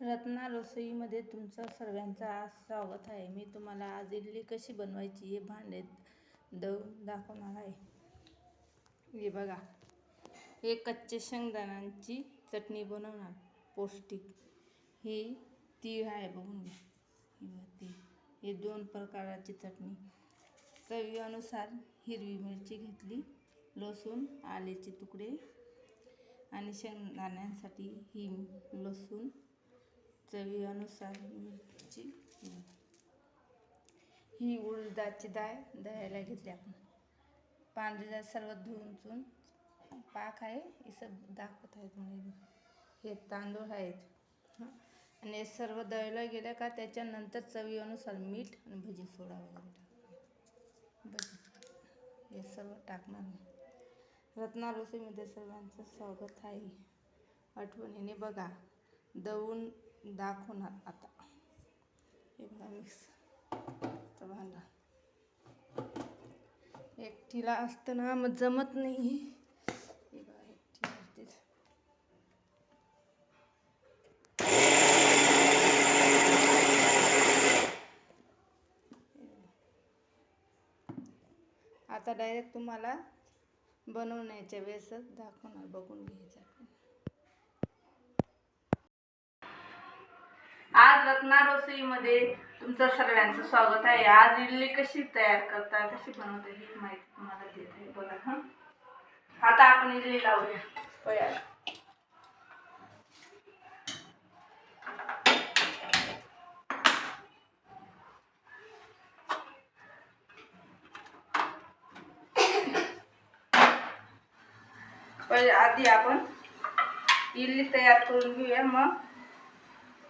रत्ना रसोईमध्ये तुमचं सर्वांचं आज स्वागत आहे. मी तुम्हाला आज इडली कशी बनवायची हे भांडे दळून दाखवणार आहे. हे बघा. हे कच्चे शेंगदाण्यांची चटणी बनवणार पौष्टिक. ही तीळ आहे बघून घ्या. तीळ हे दोन प्रकाराची चटणी. चवीनुसार हिरवी मिरची घेतली लसूण आल्याचे तुकडे आणि शेंगदाण्यांसाठी ही लसूण चवीनुसार मिरची ही उडदाची डाळ दळायला घेतली आपण पांढरी डाळ सर्व धुवून चून पाक आहे हे सब दाखवत आहे तुम्ही हे तांदूळ आहेत आणि हे सर्व दळलं गेलं का त्याच्यानंतर चवीनुसार मीठ आणि भजी सोडा वगैरे टाकणार भजी हे सर्व टाकणार मी रत्ना रसोईमध्ये सर्वांचं स्वागत आहे आठवणीने बघा दवून दाखवणार आता. हे बघा मिक्स भांडा. एकटीला असतं ना मग जमत नाही. हे बघा एकटी आता डायरेक्ट तुम्हाला बनवण्याच्या वेळेसच दाखवणार बघून घ्यायचं. आपण रसोईमध्ये तुमचं सगळ्यांचं स्वागत आहे. आज इडली कशी तयार करता कशी बनवता ही माहिती तुम्हाला देत आहे. बघा हा? आता आपण इडली लावूया. पयाला पहिले आधी आपण इडली तयार करून घेऊया. मग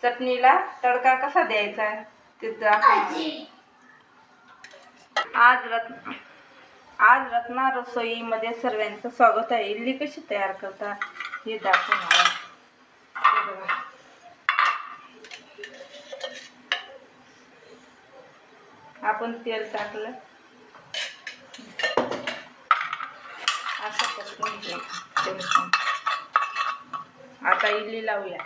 चटणीला तडका कसा द्यायचा ते. आज रत्न आज रत्ना रसोईमध्ये सर्वांचं स्वागत आहे इडली कशी तयार करता हे दाखवणार. आपण तेल टाकलं असं. आता इडली लावूया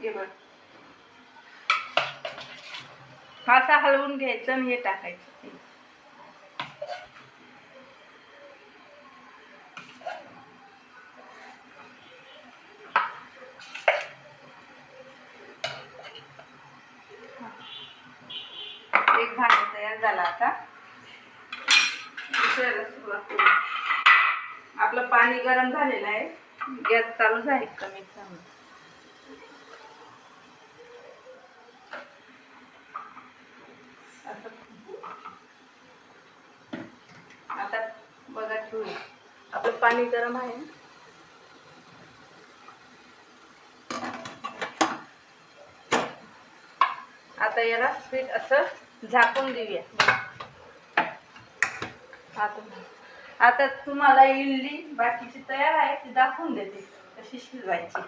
हे बघ. असा हलवून घ्यायचं आणि हे टाकायचं. एक भांडं तयार झाला आता. दुसऱ्याला सुरुवात करू. आपलं पाणी गरम झालेलं आहे. गॅस चालू आहे कमी आता बघा ठेवूया आपलं पाणी गरम आहे आता याला स्वीट असं झाकून देऊया. आता आता तुम्हाला इडली बाकीची तयार आहे ती दाखवून देते कशी शिजवायची.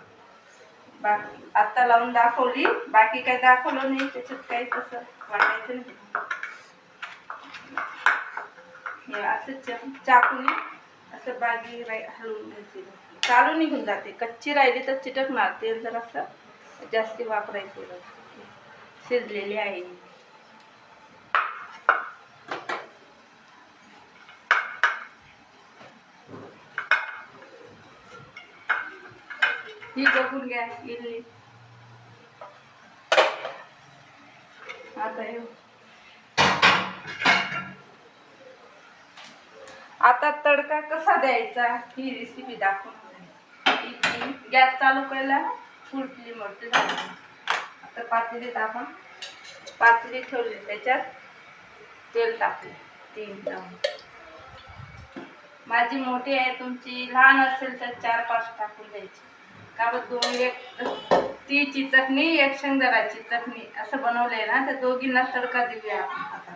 बाकी आता लावून दाखवली बाकी काही दाखवलं नाही त्याच्यात काही तसं वाटायचं नाही. असं चाकूने बागी राय हलवून घ्यायची. चालू निघून जाते. कच्ची राहिली तर चिटकणार तेल जर असं जास्ती वापरायचं शिजलेली आहे. ही बघून घ्या इडली. आता हे आता तडका कसा द्यायचा ही रेसिपी दाखवून गॅस चालू करायला फुलपली मोठी झाली. आता पातेलीत आपण पातळी ठेवली त्याच्यात तेल टाकले. तीन चमच. माझी मोठी आहे तुमची लहान असेल तर चार पाच टाकून द्यायची. का बरं दोन एक तीची चटणी एक शेंगदाण्याची चटणी असं बनवलंय ना तर दोघींना तडका देऊया आपण आता.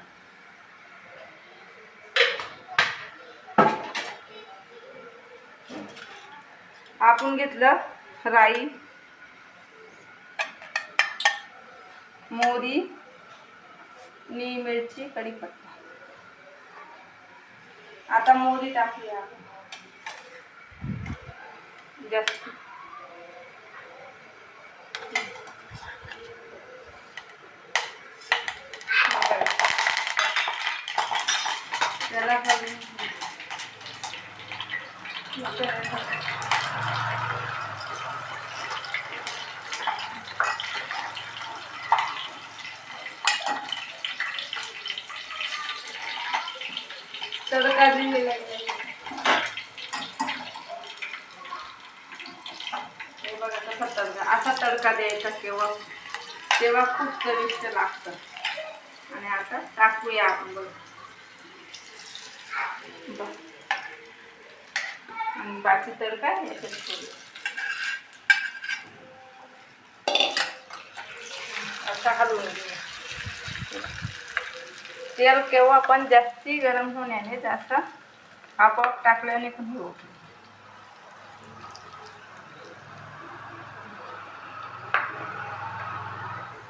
आपण घेतलं राई मोरी नि मिरची कढीपत्ता. आता मोरी टाकूया. आपण जास्त तडका दिलेला आहे. बघा असा तडका द्यायचा केव्हा तेव्हा खूप चविष्ट लागतं आणि आता टाकूया आपण बघ. आणि बाकी तर काय असं हलवून तेल केव्हा पण जास्ती गरम होण्याने जास्त आपोआप टाकल्याने पण होऊ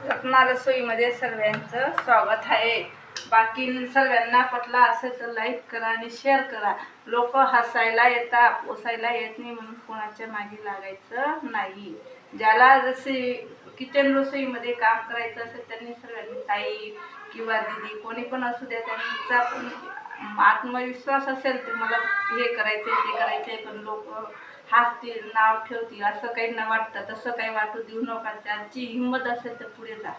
रत्ना रसोईमध्ये सर्वांचं स्वागत आहे. बाकी सर्वांना पटला असेल तर लाईक करा आणि शेअर करा. लोक हसायला येतात पोसायला येत नाही म्हणून कोणाच्या मागे लागायचं नाही. ज्याला जसे किचन रसोईमध्ये काम करायचं असेल त्यांनी सर्वांनी ताई किंवा दिदी कोणी पण असू द्या त्यांचा पण आत्मविश्वास असेल तर मला हे करायचंय ते करायचंय पण लोक हसतील नाव ठेवतील असं काही न वाटतं तसं काही वाटू देऊ नका. त्यांची हिंमत असेल तर पुढे जा.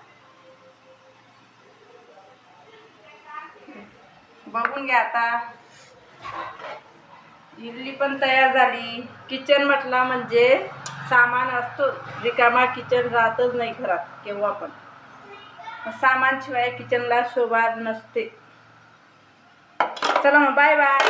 बघून घ्या आता. इडली पण तयार झाली. किचन म्हटला म्हणजे सामान असतो. रिकामा किचन राहतच नाही घरात केव्हा पण. सामान शिवाय किचनला शोभा नसते. चला मग बाय बाय